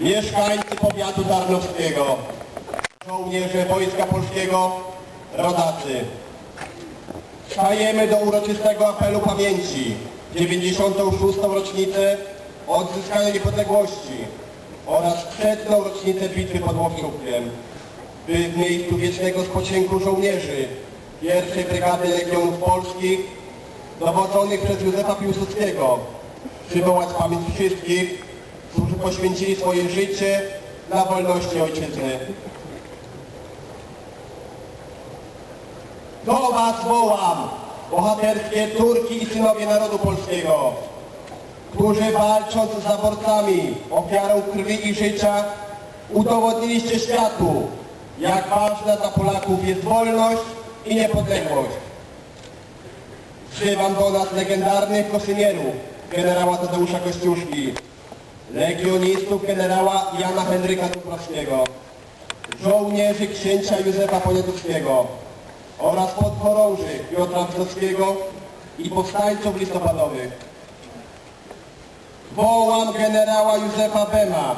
Mieszkańcy powiatu tarnowskiego, żołnierze Wojska Polskiego, rodacy. Stajemy do uroczystego apelu pamięci 96. rocznicę odzyskania niepodległości oraz setną rocznicę bitwy pod Łowczówkiem, by w miejscu wiecznego spoczynku żołnierzy pierwszej Brygady Legionów Polskich dowodzonych przez Józefa Piłsudskiego przywołać pamięć wszystkich, którzy poświęcili swoje życie dla wolności ojczyzny. Do Was wołam, bohaterskie Turki i synowie narodu polskiego, którzy walcząc z zaborcami, ofiarą krwi i życia, udowodniliście światu, jak ważna dla Polaków jest wolność i niepodległość. Wzywam do nas legendarnych kosynierów, generała Tadeusza Kościuszki, legionistów generała Jana Henryka Dąbrowskiego, żołnierzy księcia Józefa Poniatowskiego oraz podchorąży Piotra Wysockiego i powstańców listopadowych. Wołam generała Józefa Bema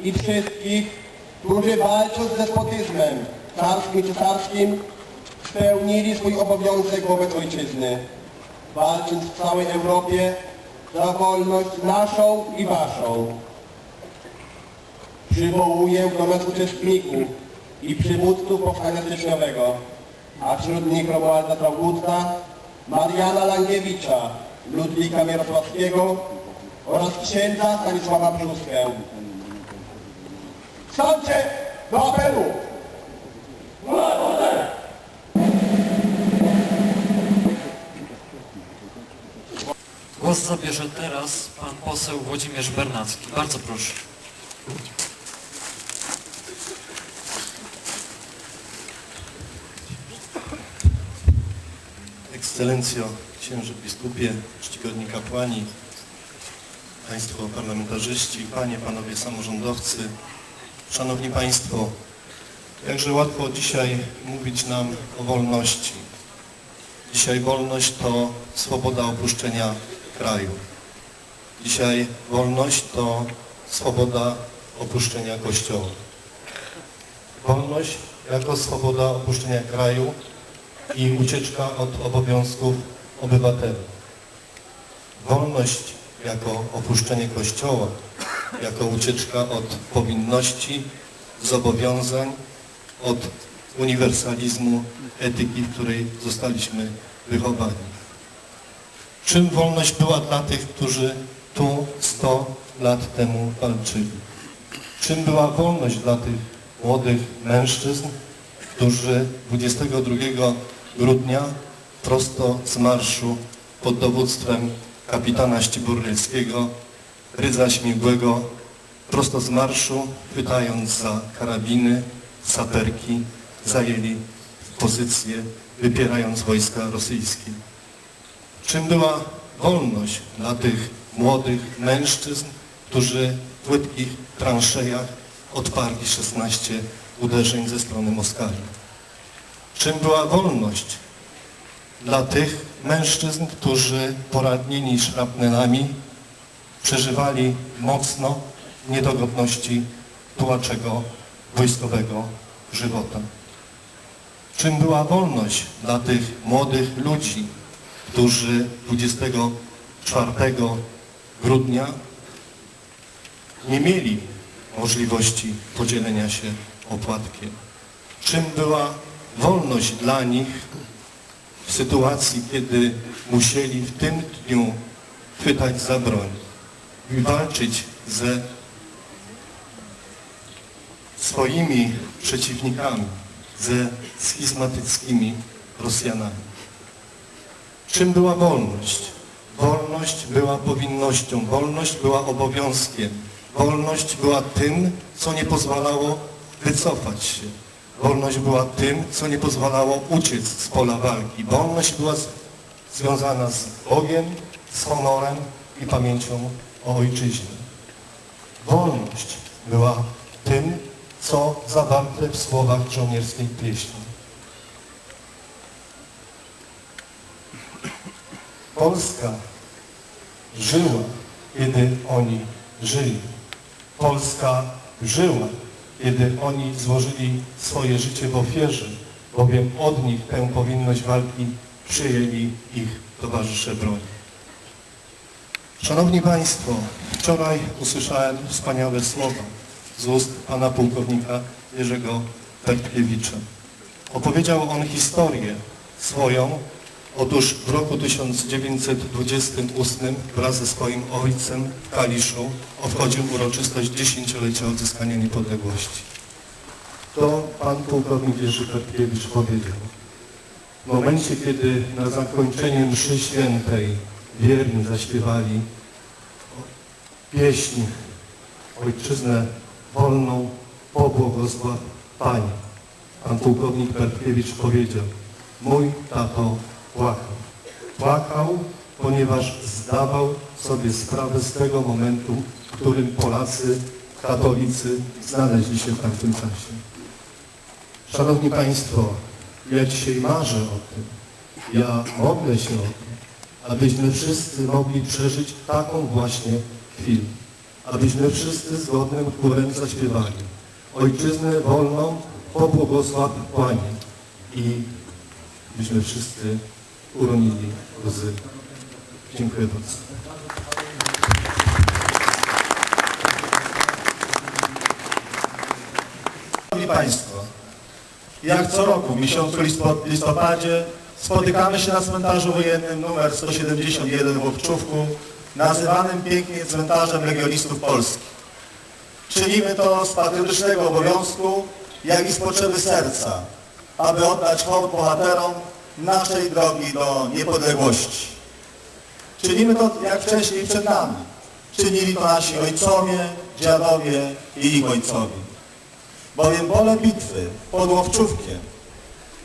i wszystkich, którzy walcząc z despotyzmem carskim i cesarskim spełnili swój obowiązek wobec ojczyzny, walcząc w całej Europie za wolność naszą i waszą. Przywołuję nas uczestników i przywódców powstania styczniowego, a wśród nich Romualda Traugutta, Mariana Langiewicza, Ludwika Mierosławskiego oraz księdza Stanisława Brzuskę. Stańcie do apelu! Głos zabierze teraz pan poseł Włodzimierz Bernacki. Bardzo proszę. Ekscelencjo, księży biskupie, czcigodni kapłani, Państwo parlamentarzyści, Panie, Panowie samorządowcy, Szanowni Państwo, jakże łatwo dzisiaj mówić nam o wolności. Dzisiaj wolność to swoboda opuszczenia kraju. Dzisiaj wolność to swoboda opuszczenia Kościoła. Wolność jako swoboda opuszczenia kraju i ucieczka od obowiązków obywateli. Wolność jako opuszczenie Kościoła, jako ucieczka od powinności, zobowiązań, od uniwersalizmu etyki, w której zostaliśmy wychowani. Czym wolność była dla tych, którzy tu 100 lat temu walczyli? Czym była wolność dla tych młodych mężczyzn, którzy 22 grudnia prosto z marszu pod dowództwem kapitana Ściburylskiego, Rydza Śmigłego, prosto z marszu, chwytając za karabiny, saperki, zajęli pozycję, wypierając wojska rosyjskie. Czym była wolność dla tych młodych mężczyzn, którzy w płytkich transzejach odparli 16 uderzeń ze strony Moskali? Czym była wolność dla tych mężczyzn, którzy poradnieni szrapnelami przeżywali mocno niedogodności tułaczego wojskowego żywota? Czym była wolność dla tych młodych ludzi, którzy 24 grudnia nie mieli możliwości podzielenia się opłatkiem? Czym była wolność dla nich w sytuacji, kiedy musieli w tym dniu chwytać za broń i walczyć ze swoimi przeciwnikami, ze schizmatyckimi Rosjanami. Czym była wolność? Wolność była powinnością, wolność była obowiązkiem, wolność była tym, co nie pozwalało wycofać się. Wolność była tym, co nie pozwalało uciec z pola walki. Wolność była związana z Bogiem, z honorem i pamięcią o ojczyźnie. Wolność była tym, co zawarte w słowach żołnierskiej pieśni. Polska żyła, kiedy oni żyli. Polska żyła, kiedy oni złożyli swoje życie w ofierze, bowiem od nich tę powinność walki przyjęli ich towarzysze broni. Szanowni Państwo, wczoraj usłyszałem wspaniałe słowa z ust pana pułkownika Jerzego Pertkiewicza. Opowiedział on historię swoją. Otóż w roku 1928 wraz ze swoim ojcem w Kaliszu obchodził uroczystość dziesięciolecia odzyskania niepodległości. To pan pułkownik Jerzy Pertkiewicz powiedział. W momencie, kiedy na zakończenie mszy świętej wierni zaśpiewali pieśń Ojczyznę wolną pobłogosław Panie. Pan pułkownik Pertkiewicz powiedział, mój tato płakał. Płakał, ponieważ zdawał sobie sprawę z tego momentu, w którym Polacy, katolicy znaleźli się w tamtym czasie. Szanowni Państwo, ja dzisiaj marzę o tym, ja modlę się o tym, abyśmy wszyscy mogli przeżyć taką właśnie chwilę. Abyśmy wszyscy zgodnym chórem zaśpiewali. Ojczyznę wolną pobłogosław Panie. I byśmy wszyscy uronili łzy. Dziękuję bardzo. Szanowni Państwo, jak co roku w miesiącu listo- listopadzie spotykamy się na cmentarzu wojennym numer 171 w Łowczówku, nazywanym pięknie cmentarzem legionistów polskich. Czynimy to z patriotycznego obowiązku, jak i z potrzeby serca, aby oddać hołd bohaterom naszej drogi do niepodległości. Czynimy to jak wcześniej przed nami. Czynili to nasi ojcowie, dziadowie i ich ojcowie bowiem pole bitwy pod Łowczówkiem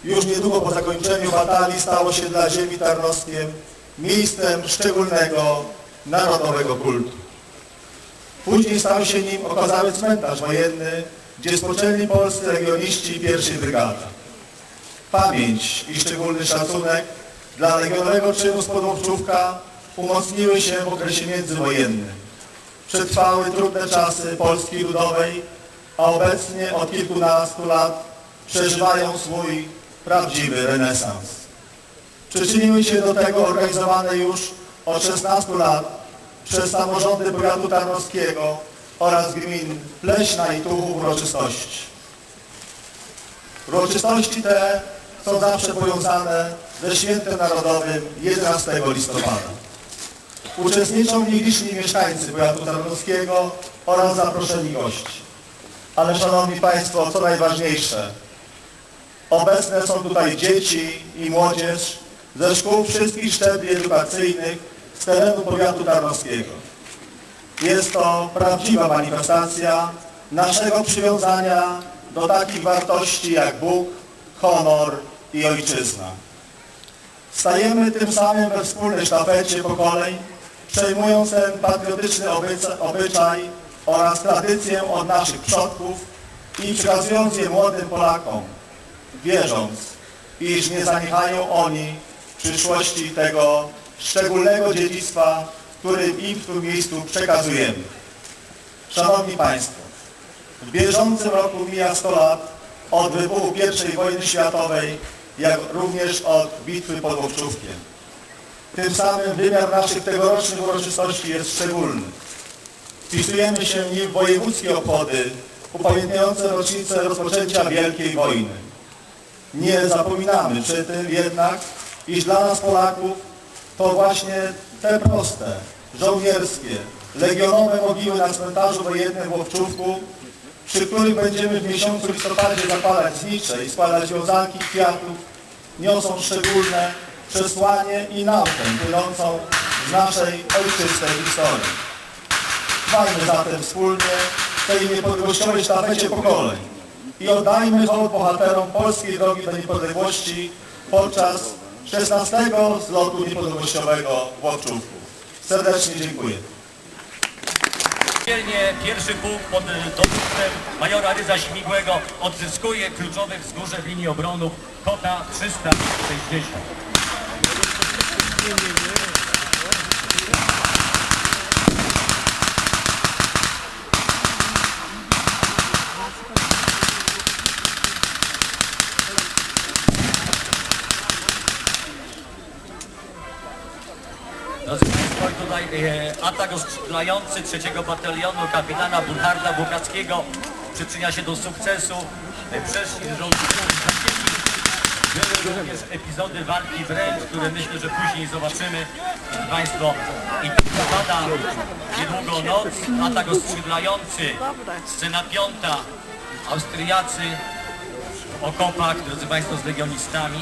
już niedługo po zakończeniu batalii stało się dla ziemi tarnowskiem miejscem szczególnego narodowego kultu. Później stał się nim okazały cmentarz wojenny, gdzie spoczęli polscy legioniści pierwszej brygady. Pamięć i szczególny szacunek dla legionowego czynu spod Łowczówka umocniły się w okresie międzywojennym. Przetrwały trudne czasy Polski Ludowej, a obecnie od kilkunastu lat przeżywają swój prawdziwy renesans. Przyczyniły się do tego organizowane już od 16 lat przez samorządy powiatu tarnowskiego oraz gmin Pleśna i Tuchów uroczystości. Uroczystości te są zawsze powiązane ze świętem narodowym 11 listopada. Uczestniczą w nich liczni mieszkańcy powiatu tarnowskiego oraz zaproszeni gości. Ale Szanowni Państwo, co najważniejsze, obecne są tutaj dzieci i młodzież ze szkół wszystkich szczebli edukacyjnych z terenu powiatu tarnowskiego. Jest to prawdziwa manifestacja naszego przywiązania do takich wartości jak Bóg, honor i ojczyzna. Stajemy tym samym we wspólnej sztafecie pokoleń, przejmując ten patriotyczny obyczaj oraz tradycję od naszych przodków i przekazując je młodym Polakom, wierząc, iż nie zaniechają oni w przyszłości tego szczególnego dziedzictwa, którym im w tym miejscu przekazujemy. Szanowni Państwo, w bieżącym roku mija 100 lat od wybuchu I wojny światowej, jak również od bitwy pod Łowczówkiem. Tym samym wymiar naszych tegorocznych uroczystości jest szczególny. Wpisujemy się w nim w wojewódzkie obchody upamiętniające rocznicę rozpoczęcia Wielkiej Wojny. Nie zapominamy przy tym jednak, iż dla nas Polaków to właśnie te proste, żołnierskie, legionowe mogiły na cmentarzu wojennym w Łowczówku, przy których będziemy w miesiącu listopadzie zapalać znicze i składać wiązanki kwiatów, niosą szczególne przesłanie i naukę płynącą z naszej ojczystej historii. Trwajmy zatem wspólnie w tej niepodległościowej sztafecie pokoleń i oddajmy hołd bohaterom polskiej drogi do niepodległości podczas 16 zlotu niepodległościowego w Łowczówku. Serdecznie dziękuję. Dzielnie pierwszy pułk pod e, dowództwem majora Ryza Śmigłego odzyskuje kluczowe wzgórze w linii obronu kota 360. Atak oskrzydlający trzeciego batalionu kapitana Burcharda Bukackiego przyczynia się do sukcesu. E, Przeszli były również epizody walki wręcz, które myślę, że później zobaczymy Państwo. I tak pada niedługo noc, atak oskrzydlający, scena piąta, Austriacy w okopach, drodzy Państwo, z legionistami.